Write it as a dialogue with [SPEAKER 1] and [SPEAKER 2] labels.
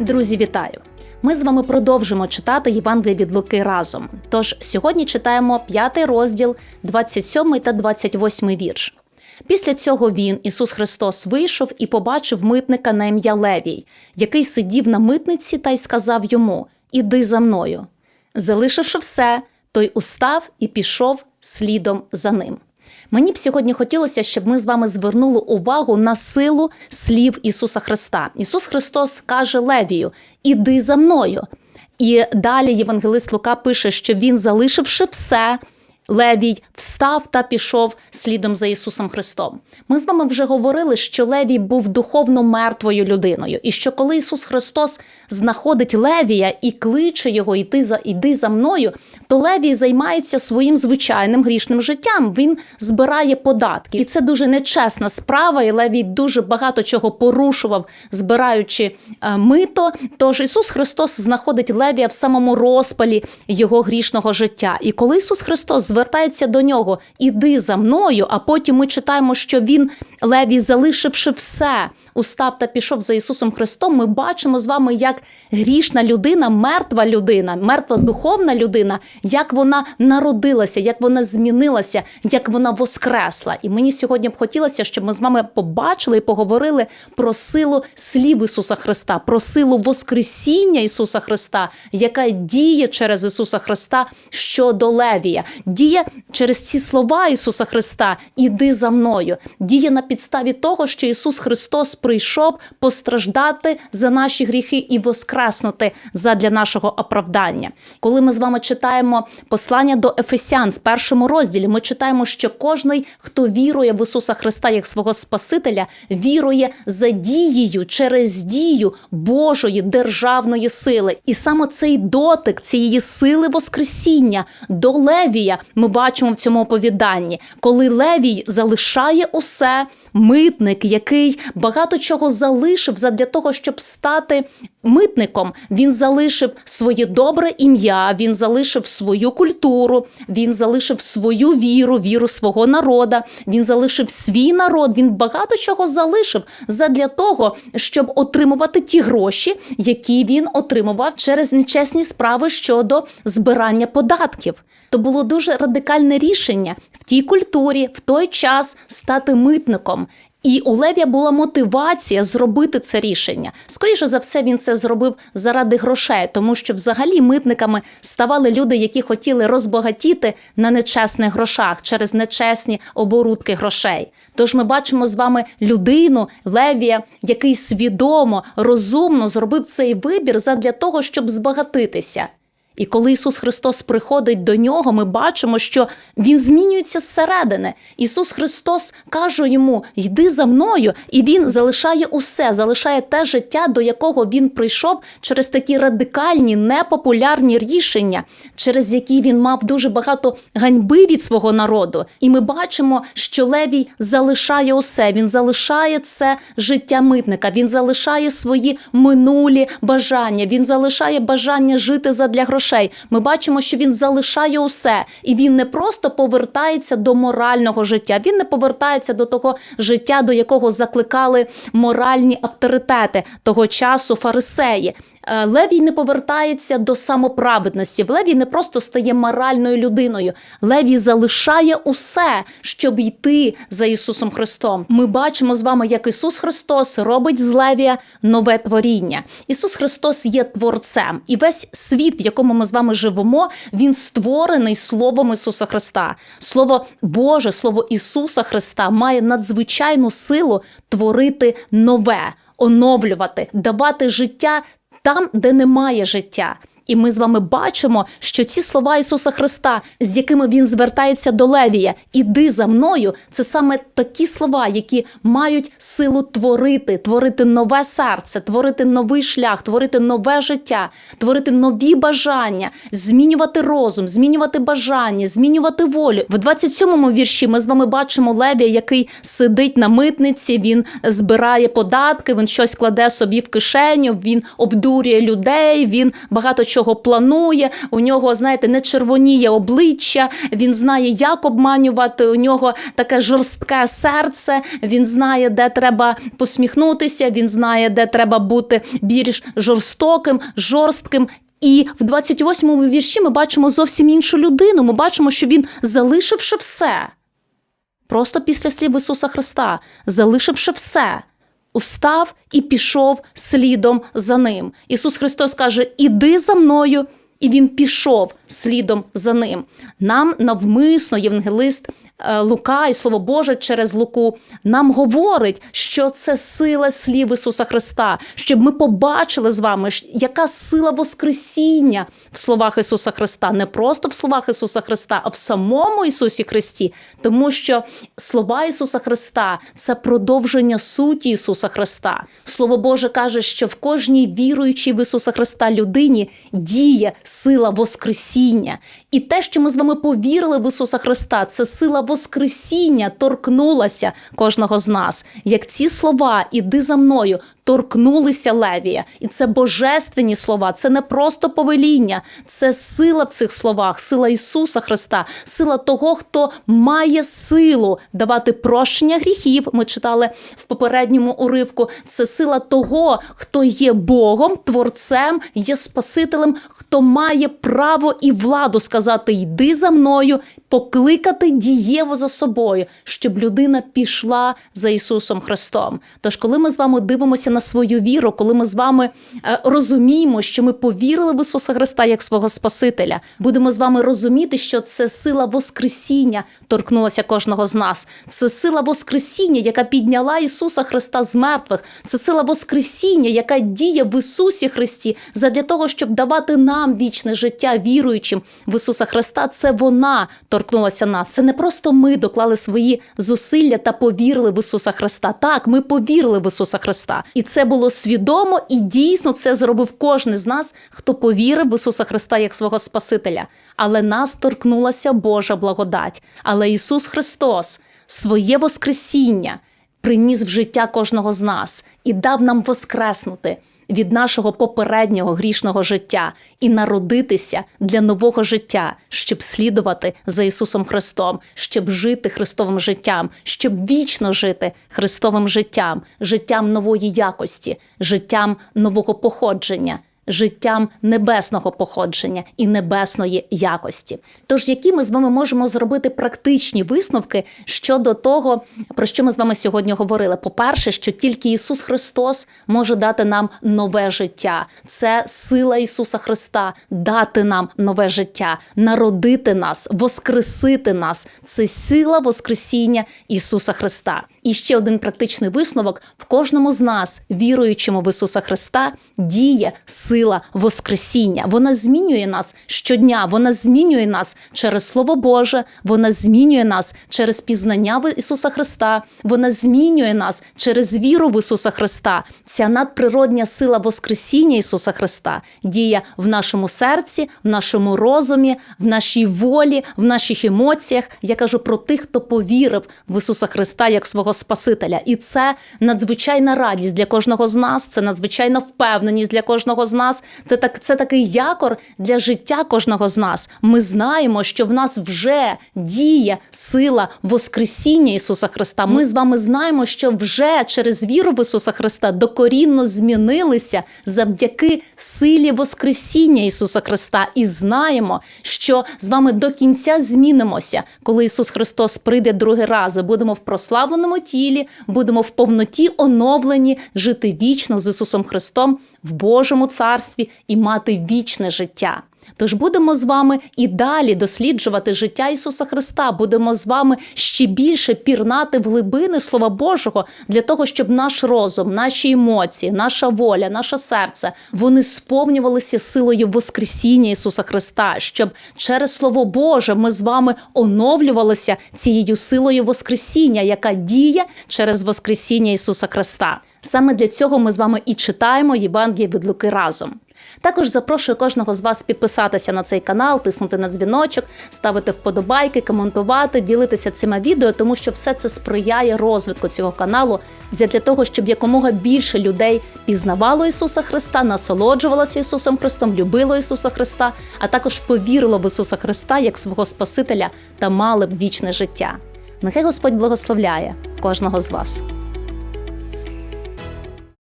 [SPEAKER 1] Друзі, вітаю! Ми з вами продовжимо читати Євангеліє від Луки разом. Тож сьогодні читаємо п'ятий розділ, 27 та 28 вірш. Після цього він, Ісус Христос, вийшов і побачив митника на ім'я Левій, який сидів на митниці та й сказав йому: Іди за мною. Залишивши все, той устав і пішов слідом за ним. Мені б сьогодні хотілося, щоб ми з вами звернули увагу на силу слів Ісуса Христа. Ісус Христос каже Левію: Іди за мною. І далі Євангелист Лука пише, що він, залишивши все, Левій встав та пішов слідом за Ісусом Христом. Ми з вами вже говорили, що Левій був духовно мертвою людиною, і що коли Ісус Христос знаходить Левія і кличе його йти за іди за мною, то Левій займається своїм звичайним грішним життям. Він збирає податки, і це дуже нечесна справа. І Левій дуже багато чого порушував, збираючи е, мито. Тож Ісус Христос знаходить Левія в самому розпалі його грішного життя. І коли Ісус Христос звертається до нього, іди за мною. А потім ми читаємо, що він Левій, залишивши все, устав та пішов за Ісусом Христом. Ми бачимо з вами, як грішна людина, мертва людина, мертва духовна людина, як вона народилася, як вона змінилася, як вона воскресла. І мені сьогодні б хотілося, щоб ми з вами побачили і поговорили про силу слів Ісуса Христа, про силу Воскресіння Ісуса Христа, яка діє через Ісуса Христа щодо Левія, діє через ці слова Ісуса Христа, іди за мною, діє на підставі того, що Ісус Христос прийшов постраждати за наші гріхи і воскреснути задля нашого оправдання. Коли ми з вами читаємо послання до Ефесян в першому розділі, ми читаємо, що кожний, хто вірує в Ісуса Христа як свого Спасителя, вірує за дією через дію Божої державної сили. І саме цей дотик цієї сили Воскресіння до Левія ми бачимо в цьому оповіданні, коли Левій залишає усе. Митник, який багато чого залишив задля того, щоб стати митником, він залишив своє добре ім'я, він залишив свою культуру, він залишив свою віру, віру свого народа, він залишив свій народ. Він багато чого залишив задля того, щоб отримувати ті гроші, які він отримував через нечесні справи щодо збирання податків. То було дуже радикальне рішення в тій культурі, в той час стати митником. І у Левія була мотивація зробити це рішення. Скоріше за все, він це зробив заради грошей, тому що взагалі митниками ставали люди, які хотіли розбагатіти на нечесних грошах через нечесні оборудки грошей. Тож ми бачимо з вами людину Левія, який свідомо, розумно зробив цей вибір задля того, щоб збагатитися. І коли Ісус Христос приходить до нього, ми бачимо, що Він змінюється зсередини. Ісус Христос каже йому: Йди за мною, і Він залишає усе, залишає те життя, до якого він прийшов через такі радикальні, непопулярні рішення, через які він мав дуже багато ганьби від свого народу. І ми бачимо, що Левій залишає усе. Він залишає це життя митника, він залишає свої минулі бажання, він залишає бажання жити задля грошей грошей. Ми бачимо, що він залишає усе, і він не просто повертається до морального життя. Він не повертається до того життя, до якого закликали моральні авторитети того часу фарисеї. Е, Левій не повертається до самоправедності. Левій не просто стає моральною людиною. Левій залишає усе, щоб йти за Ісусом Христом. Ми бачимо з вами, як Ісус Христос робить з Левія нове творіння. Ісус Христос є творцем, і весь світ, в якому ми з вами живемо, він створений Словом Ісуса Христа. Слово Боже, Слово Ісуса Христа має надзвичайну силу творити нове, оновлювати, давати життя там, де немає життя. І ми з вами бачимо, що ці слова Ісуса Христа, з якими Він звертається до Левія, іди за мною, це саме такі слова, які мають силу творити, творити нове серце, творити новий шлях, творити нове життя, творити нові бажання, змінювати розум, змінювати бажання, змінювати волю. В 27-му вірші ми з вами бачимо Левія, який сидить на митниці, він збирає податки, він щось кладе собі в кишеню, він обдурює людей, він багато чого нічого планує. У нього, знаєте, не червоніє обличчя. Він знає, як обманювати. У нього таке жорстке серце. Він знає, де треба посміхнутися. Він знає, де треба бути більш жорстоким, жорстким. І в 28-му вірші ми бачимо зовсім іншу людину. Ми бачимо, що він залишивши все. Просто після слів Ісуса Христа, залишивши все, устав і пішов слідом за ним. Ісус Христос каже: Іди за мною, і Він пішов слідом за ним. Нам навмисно євангелист е, Лука і Слово Боже через Луку нам говорить, що це сила слів Ісуса Христа, щоб ми побачили з вами, яка сила Воскресіння в словах Ісуса Христа, не просто в словах Ісуса Христа, а в самому Ісусі Христі, тому що слова Ісуса Христа це продовження суті Ісуса Христа. Слово Боже каже, що в кожній віруючій в Ісуса Христа людині діє сила Воскресіння. І те, що ми з вами повірили в Ісуса Христа, це сила Воскресіння торкнулася кожного з нас. Як ці слова іди за мною. Торкнулися Левія, і це божественні слова, це не просто повеління, це сила в цих словах, сила Ісуса Христа, сила того, хто має силу давати прощення гріхів. Ми читали в попередньому уривку. Це сила того, хто є Богом, творцем, є Спасителем, хто має право і владу сказати Йди за мною, покликати дієво за собою, щоб людина пішла за Ісусом Христом. Тож, коли ми з вами дивимося на свою віру, коли ми з вами е, розуміємо, що ми повірили в Ісуса Христа як свого Спасителя, будемо з вами розуміти, що це сила Воскресіння торкнулася кожного з нас. Це сила Воскресіння, яка підняла Ісуса Христа з мертвих. Це сила Воскресіння, яка діє в Ісусі Христі, задля того, щоб давати нам вічне життя віруючим в Ісуса Христа. Це вона торкнулася нас. Це не просто ми доклали свої зусилля та повірили в Ісуса Христа. Так, ми повірили в Ісуса Христа, і це було свідомо, і дійсно це зробив кожен з нас, хто повірив в Ісуса Христа як свого Спасителя. Але нас торкнулася Божа благодать. Але Ісус Христос своє Воскресіння приніс в життя кожного з нас і дав нам воскреснути від нашого попереднього грішного життя і народитися для нового життя, щоб слідувати за Ісусом Христом, щоб жити Христовим життям, щоб вічно жити Христовим життям, життям нової якості, життям нового походження. Життям небесного походження і небесної якості. Тож, які ми з вами можемо зробити практичні висновки щодо того, про що ми з вами сьогодні говорили? По-перше, що тільки Ісус Христос може дати нам нове життя. Це сила Ісуса Христа дати нам нове життя, народити нас, воскресити нас. Це сила Воскресіння Ісуса Христа. І ще один практичний висновок: в кожному з нас, віруючому в Ісуса Христа, діє сила Воскресіння. Вона змінює нас щодня, вона змінює нас через Слово Боже, вона змінює нас через пізнання в Ісуса Христа, вона змінює нас через віру в Ісуса Христа. Ця надприродня сила Воскресіння Ісуса Христа діє в нашому серці, в нашому розумі, в нашій волі, в наших емоціях. Я кажу про тих, хто повірив в Ісуса Христа як свого Спасителя. І це надзвичайна радість для кожного з нас, це надзвичайна впевненість для кожного з нас. Це так, це такий якор для життя кожного з нас. Ми знаємо, що в нас вже діє сила Воскресіння Ісуса Христа. Ми з вами знаємо, що вже через віру в Ісуса Христа докорінно змінилися завдяки силі Воскресіння Ісуса Христа. І знаємо, що з вами до кінця змінимося, коли Ісус Христос прийде другий раз. Будемо в прославленому тілі, будемо в повноті оновлені, жити вічно з Ісусом Христом в Божому царстві і мати вічне життя. Тож будемо з вами і далі досліджувати життя Ісуса Христа. Будемо з вами ще більше пірнати в глибини Слова Божого для того, щоб наш розум, наші емоції, наша воля, наше серце вони сповнювалися силою Воскресіння Ісуса Христа, щоб через Слово Боже ми з вами оновлювалися цією силою Воскресіння, яка діє через Воскресіння Ісуса Христа. Саме для цього ми з вами і читаємо Євангеліє від Луки разом. Також запрошую кожного з вас підписатися на цей канал, тиснути на дзвіночок, ставити вподобайки, коментувати, ділитися цими відео, тому що все це сприяє розвитку цього каналу для того, щоб якомога більше людей пізнавало Ісуса Христа, насолоджувалося Ісусом Христом, любило Ісуса Христа, а також повірило в Ісуса Христа як свого Спасителя та мали б вічне життя. Нехай Господь благословляє кожного з вас.